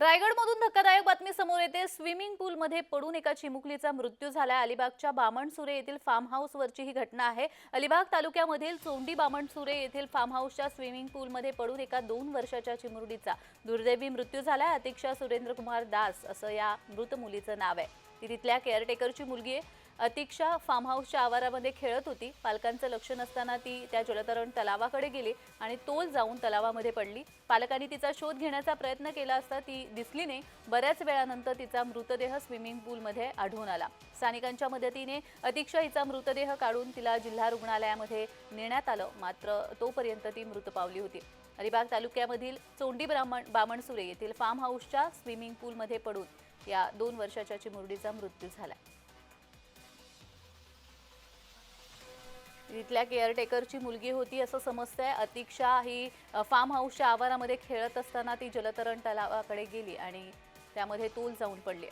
रायगडमधून धक्कादायक बातमी समोर येते. स्विमिंग पूलमध्ये पडून एका चिमुकलीचा मृत्यू झालाय अलिबागच्या बामणसुरे येथील फार्म हाऊसवरची ही घटना आहे. अलिबाग तालुक्यामधील चोंडी बामणसुरे येथील फार्म हाऊसच्या स्विमिंग पूलमध्ये पडून एका दोन वर्षाच्या चिमुरडीचा दुर्दैवी मृत्यू झालाय अतिक्षा सुरेंद्र कुमार दास असं या मृत मुलीचं नाव आहे. ती तिथल्या केअरटेकरची मुलगी आहे. अतिक्षा फार्म हाऊसच्या आवारामध्ये खेळत होती. पालकांचं लक्ष नसताना ती त्या जलतरण तलावाकडे गेली आणि तोल जाऊन तलावामध्ये पडली. पालकांनी तिचा शोध घेण्याचा प्रयत्न केला असता ती दिसली नाही. बऱ्याच वेळानंतर तिचा मृतदेह स्विमिंग पूलमध्ये आढळून आला. स्थानिकांच्या मदतीने अतिक्षा हिचा मृतदेह काढून तिला जिल्हा रुग्णालयामध्ये नेण्यात आलं. मात्र तोपर्यंत ती मृत पावली होती. अलिबाग तालुक्यामधील चोंडी ब्राह्मण बामणसुरे येथील फार्म हाऊसच्या स्विमिंग पूलमध्ये पडून या दोन वर्षाच्या चिमुरडीचा मृत्यू झाला. तिथल्या केअरटेकरची मुलगी होती असं समजतं आहे अतिक्षा ही फार्म हाऊसच्या आवारामध्ये खेळत असताना ती जलतरण तलावाकडे गेली आणि त्यामध्ये तूल जाऊन पडली.